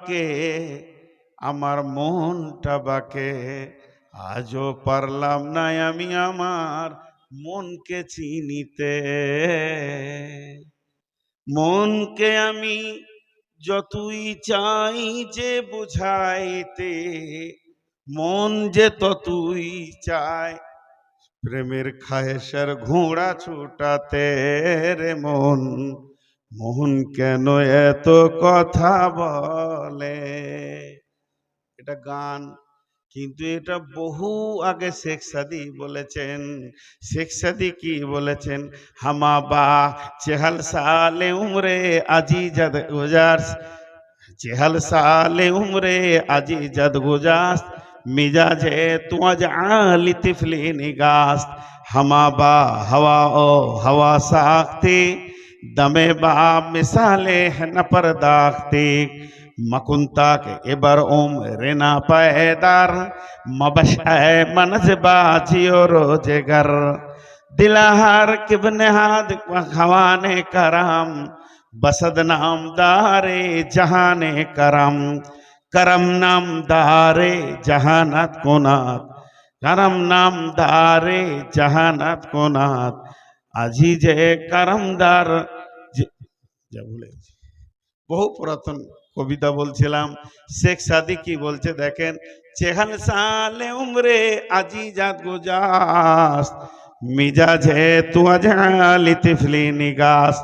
বাকে আমার মনটা বাকে, আজও পারলাম না আমি আমার মনকে চিনিতে। মনকে আমি যতই চাই যে বুঝাইতে, মন যে ততই চায় প্রেমের খায়েশের ঘোড়া ছুটাতে রে মন। মোহন কেন এত কথা বলে? এটা গান, কিন্তু এটা বহু আগে শেখ সাদি বলেছেন। শেখ সাদি কি বলেছেন? হামা বা চেহাল সালে উমরে আজি জদ গুজার চেহাল সালে উমরে আজি জদ গুজাস। মিজাজে তু আজ আলি তিফলি নিগাস। হামা বা হওয়া ও হওয়া সাখতে دم با مثالح نہ پرداختی مکنتا کے ابر عمرنا پیدار مبش اے منز باجیو روزگر دلہار کبن حاد خوان کرم۔ بسد نام دار جہان کرم۔ کرم نام دار جہانت کنات کرم نام دار جہانت کنات আজি যে করমদার। যে- বহু পুরাতন কবিতা বলছিলাম। শেখ সাদি কি বলছে, দেখেন চেহাল সালে উমরে আজি জাত গুজাস, মিজাজে তু আজালি তিফলি নিগাস।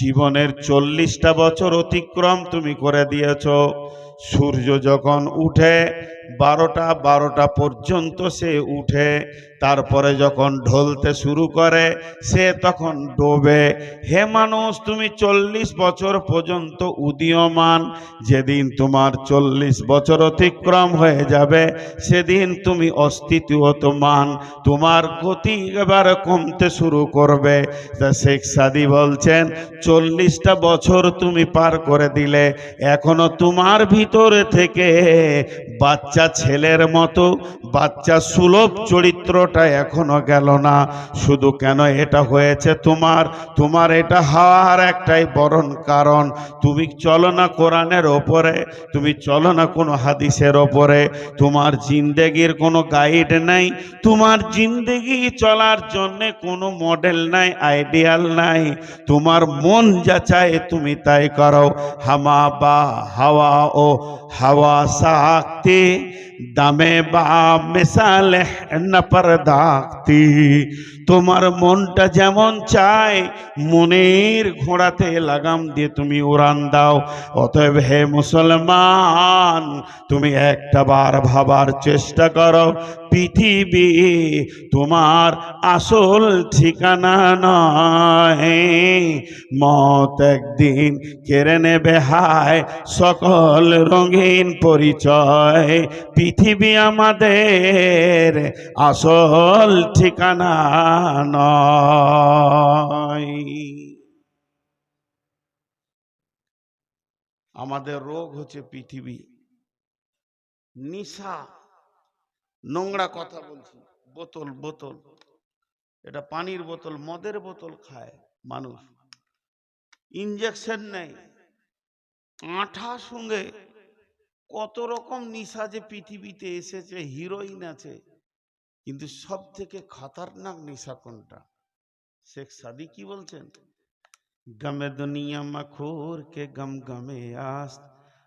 জীবনের চল্লিশটা বছর অতিক্রম তুমি করে দিয়েছ। সূর্য যখন উঠে, বারোটা বারোটা পর্যন্ত সে উঠে। তারপরে যখন ঢলতে শুরু করে, সে তখন ডোবে। হে মানুষ, তুমি চল্লিশ বছর পর্যন্ত উদীয়মান। যেদিন তোমার চল্লিশ বছর অতিক্রম হয়ে যাবে, সেদিন তুমি অস্তিত্বমান তোমার গতি এবার কমতে শুরু করবে। তা শেখ সাদি বলছেন, চল্লিশটা বছর তুমি পার করে দিলে, এখনও তোমার ভিতরে থেকে বাচ্চা ছেলের মতো, বাচ্চা সুলভ চরিত্রটা এখনও গেল না। শুধু কেন এটা হয়েছে তোমার? তোমার এটা হওয়ার একটাই বরণ কারণ। তুমি চলো না কোরআনের ওপরে, তুমি চলো না কোনো হাদিসের ওপরে। তোমার জিন্দেগির কোনো গাইড নাই। তোমার জিন্দেগি চলার জন্যে কোনো মডেল নাই আইডিয়াল নাই। তোমার মন যা চায় তুমি তাই করো। হামা বা হাওয়া ও হাওয়া সাকতে দামে বা মেসালে নপর দাগতি তোমার মনটা যেমন চায়, মনের ঘোড়াতে লাগাম দিয়ে তুমি উড়ান দাও। অতএব হে মুসলমান, তুমি একটা বার ভাবার চেষ্টা করো। পৃথিবী তোমার আসল ঠিকানা নয়। মত একদিন কেড়ে নেবে হায়, সকল রঙিন পরিচয়। পৃথিবী আমাদের আসল ঠিকানা নয়। আমাদের রোগ হচ্ছে পৃথিবী। নিশা নোংরা কথা বলছি। বোতল বোতল। এটা পানির বোতল, মদের বোতল খায় মানুষ। ইঞ্জেকশন নেয়। আঠা সঙ্গে কত রকম নিশা যে পৃথিবীতে এসেছে হিরোইন আছে। কিন্তু সব থেকে খতরনাক নিশা কোনটা? শেখ সাদি কি বলছেন? গমে দুনিয়া মখুর কে গম গমে আস্ত,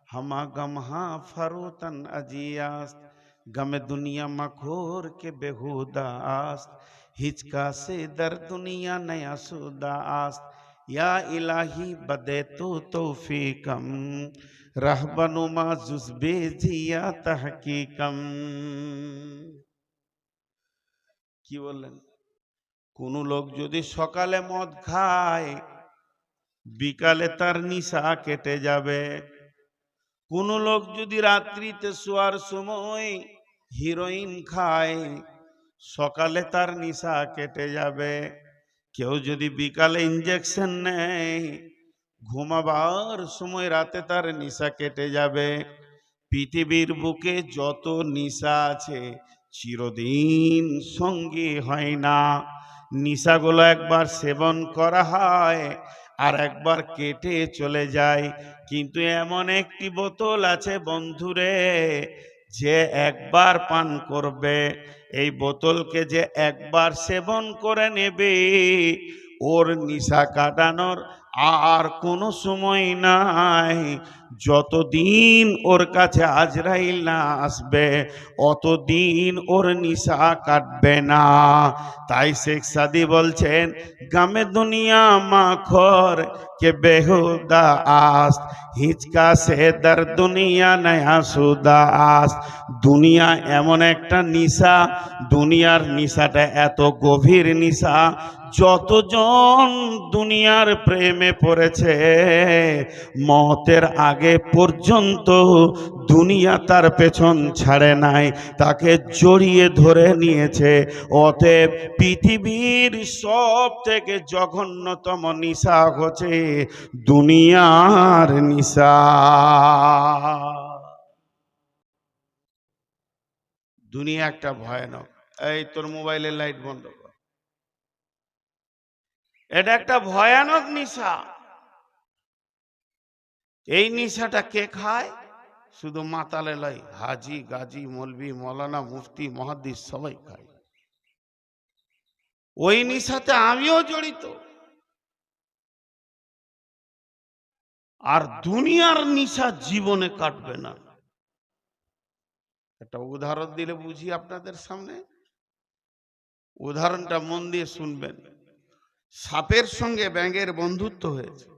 হামা গম হা ফরোতন আজিয়াস্ত। गम दुनिया मखोर के बेहुदा आस्त हिचका से दर दुनिया नया सुदा आस्त या इलाही बदे तो तौफीकम रहबनुमा जुज्बे जिया तहकीकम কি বললেন কোন লোক যদি সকালে মদ খায় বিকালে তার নিশা কেটে যাবে কোন লোক যদি রাত্রিতে শোয়ার সময় হিরোইন খায়, সকালে তার নিশা কেটে যাবে। কেউ যদি বিকালে ইঞ্জেকশন নেয়, ঘুমাবার সময় রাতে তার নিশা কেটে যাবে। পৃথিবীর বুকে যত নিশা আছে, চিরদিন সঙ্গী হয় না। নিশাগুলো একবার সেবন করা হয় আর একবার কেটে চলে যায়। কিন্তু এমন একটি বোতল আছে বন্ধুরে যে একবার পান করবে, এই বোতলকে যে একবার সেবন করে নেবে, ওর নিশা কাটানোর আর কোনো সময় নাই। যতদিন ওর কাছে আজরাইল না আসবে, অতদিন ওর নিশা কাটবে না। তাই শেখ সাদি বলছেন, গামে দুনিয়া মাখর, কে বেহুদা আস হিচকা সে দর দুনিয়া নয়া সুদা আস। দুনিয়া এমন একটা নিশা, দুনিয়ার নিশাটা এত গভীর নিশা, যতজন দুনিয়ার প্রেমে পড়েছে, মতের আগে পর্যন্ত দুনিয়া তার পেছন ছাড়ে নাই, তাকে জড়িয়ে ধরে নিয়েছে। অতএব পৃথিবীর সব থেকে জঘন্যতম নিশা হচ্ছে দুনিয়ার নিশা। দুনিয়া একটা ভয়ানক। এই তোর মোবাইলের লাইট বন্ধ কর। এটা একটা ভয়ানক নিশা। এই নিশাটা কে খায়? শুধু মাতালে লয়। হাজি, গাজী, মলবি, মৌলানা, মুফতি, মহাদ্দিস সবাই খায়। ওই নিশাতে আমিও জড়িত। আর দুনিয়ার নিশা জীবনে কাটবে না। একটা উদাহরণ দিলে বুঝি আপনাদের সামনে? উদাহরণটা মন দিয়ে শুনবেন। সাপের সঙ্গে ব্যাঙের বন্ধুত্ব হয়েছে।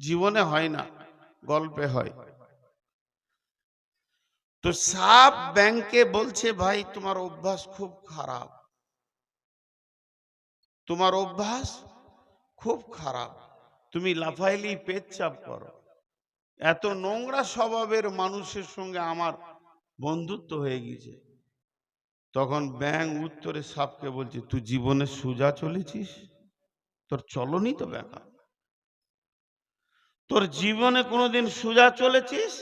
জীবনে হয় না, গল্পে হয়। তো সাপ ব্যাংকে বলছে, ভাই, তোমার অভ্যাস খুব খারাপ। তোমার অভ্যাস খুব খারাপ। তুমি লাফাইলি পেচ্ছাপ করো। এত নোংরা স্বভাবের মানুষের সঙ্গে আমার বন্ধুত্ব হয়ে গেছে তখন ব্যাং উত্তরে সাপকে বলছে, তুই জীবনে সোজা চলেছিস? তোর চলনি তো বেকা তোর জীবনে কোনোদিন সোজা চলেছিস?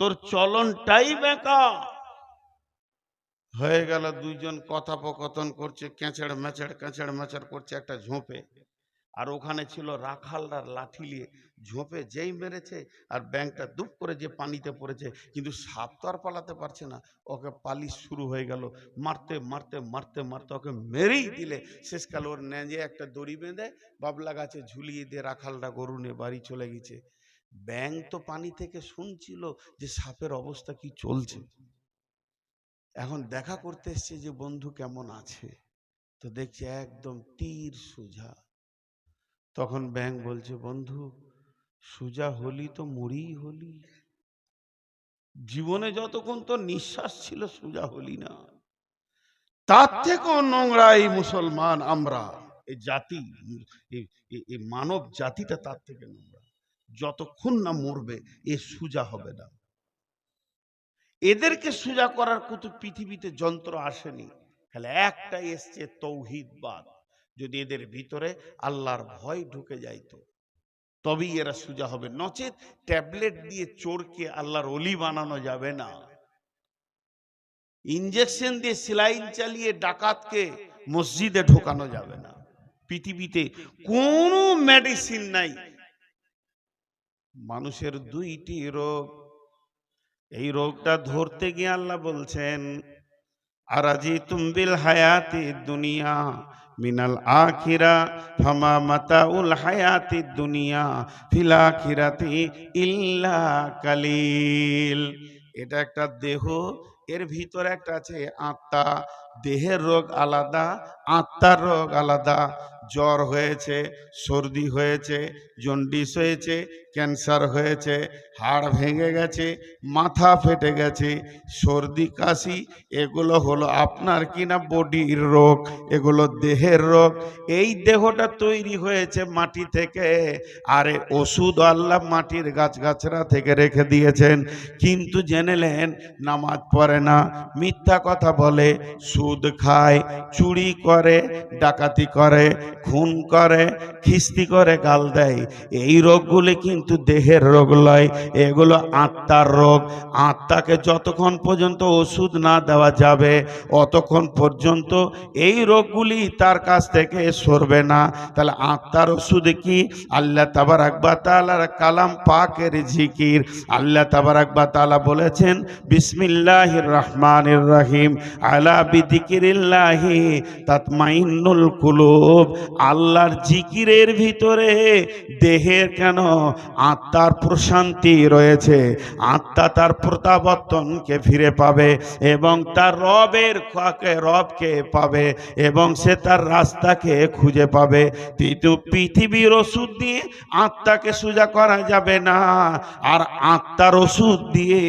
তোর চলনটাই বেকা হয়ে গেল দুইজন কথোপকথন করছে কেঁচড় মেচড় কেঁচড় মেচড় করছে একটা ঝোপে। আর ওখানে ছিল রাখালদার লাঠি নিয়ে ঝোপে যেই মেরেছে আর ব্যাংকটা দুপ করে যে পানিতে পড়েছে, কিন্তু সাপ তো আর পালাতে পারছে না। ওকে পালিশ শুরু হয়ে গেল। মারতে মারতে মারতে মারতে ওকে মেরেই দিলে। শেষকালে ওর নেঁজে একটা দড়ি বেঁধে বাবলা গাছে ঝুলিয়ে দিয়ে রাখালটা গরু নিয়ে বাড়ি চলে গেছে। ব্যাং তো পানি থেকে শুনছিল যে সাপের অবস্থা কি চলছে। এখন দেখা করতে এসছে যে বন্ধু কেমন আছে। তো দেখছি একদম তীর সোজা। তখন ব্যাং বলছে বন্ধু সোজা হলি তো মরি হলি। জীবনে যতক্ষণ তো নিঃশ্বাস ছিল সোজা হলি না। তার থেকেও নোংরা এই মুসলমান আমরা। এই জাতি এই- মানব জাতিটা তার থেকে নোংরা। যতক্ষণ না মরবে এ সোজা হবে না। এদেরকে সোজা করার কত পৃথিবীতে যন্ত্র আসেনি। খালি একটাই এসছে তৌহিদবাদ। যদি এদের ভিতরে আল্লাহর ভয় ঢুকে যাইতো, তবেই এরা সোজা হবে। নচেত ট্যাবলেট দিয়ে চোরকে আল্লাহর অলি বানানো যাবে না। ইঞ্জেকশন দিয়ে সেলাইন চালিয়ে ডাকাতকে মসজিদে ঢোকানো যাবে না। পৃথিবীতে কোনো মেডিসিন নাই। মানুষের দুইটি রোগ। এই রোগটা ধরতে গিয়ে আল্লাহ বলছেন আরাজি তুমবিল হায়াতি দুনিয়া। মিনাল আখিরা, ফামা মাতাউল হায়াতি দুনিয়া, ফিলা খিরাতি ইল্লা কালিল। এটা একটা দেহ, এর ভিতরে একটা আছে আত্মা, দেহের রোগ আলাদা, আত্মার রোগ আলাদা। জ্বর হয়েছে, সর্দি হয়েছে জন্ডিস হয়েছে, ক্যান্সার হয়েছে, হাড় ভেঙে গেছে, মাথা ফেটে গেছে, সর্দি, কাশি, এগুলো হলো আপনার কিনা বডির রোগ, এগুলো দেহের রোগ। এই দেহটা তৈরি হয়েছে মাটি থেকে, আরে ওষুধ আল্লাহ মাটির গাছগাছরা থেকে রেখে দিয়েছেন। কিন্তু জেনেলেন, নামাজ পড়ে না, মিথ্যা কথা বলে, সুদ খায়, চুরি করে, ডাকাতি করে, খুন করে, খিস্তি করে গাল দেয়। এই রোগগুলি কিন্তু দেহের রোগ লয়, এগুলো আত্মার রোগ। আত্মাকে যতক্ষণ পর্যন্ত ওষুধ না দেওয়া যাবে, অতক্ষণ পর্যন্ত এই রোগগুলি তার কাছ থেকে সরবে না। তাহলে আত্মার ওষুধ কি? আল্লাহ তাবার আকবা তালার কালাম পাকের জিকির। আল্লাহ তাবার আকবা তালা বলেছেন, বিসমিল্লাহির রহমানির রহিম, আলা বিদিকিরিল্লাহি তাতমাইন্নুল কুলুব। আল্লাহর জিকিরের ভিতরে দেহের কেন আত্মার প্রশান্তি রয়েছে? আত্মা তার প্রত্যাবর্তনকে ফিরে পাবে এবং তার রবের রবকে পাবে এবং সে তার রাস্তাকে খুঁজে পাবে। কিন্তু পৃথিবীর ওষুধ দিয়ে আত্মাকে সোজা করা যাবে না। আর আত্মার ওষুধ দিয়ে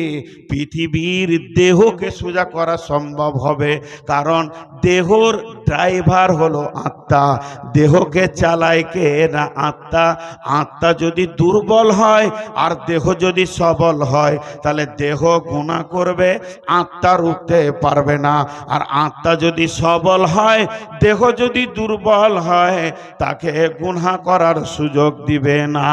পৃথিবীর দেহকে সোজা করা সম্ভব হবে। কারণ দেহর ড্রাইভার হলো আত্মা। দেহকে চালায় কে না আত্মা? আত্মা যদি দুর্বল হয় আর দেহ যদি সবল হয়, তাহলে দেহ গুণা করবে, আত্মা রুখতে পারবে না। আর আত্মা যদি সবল হয়, দেহ যদি দুর্বল হয়, তাকে গুণা করার সুযোগ দিবে না।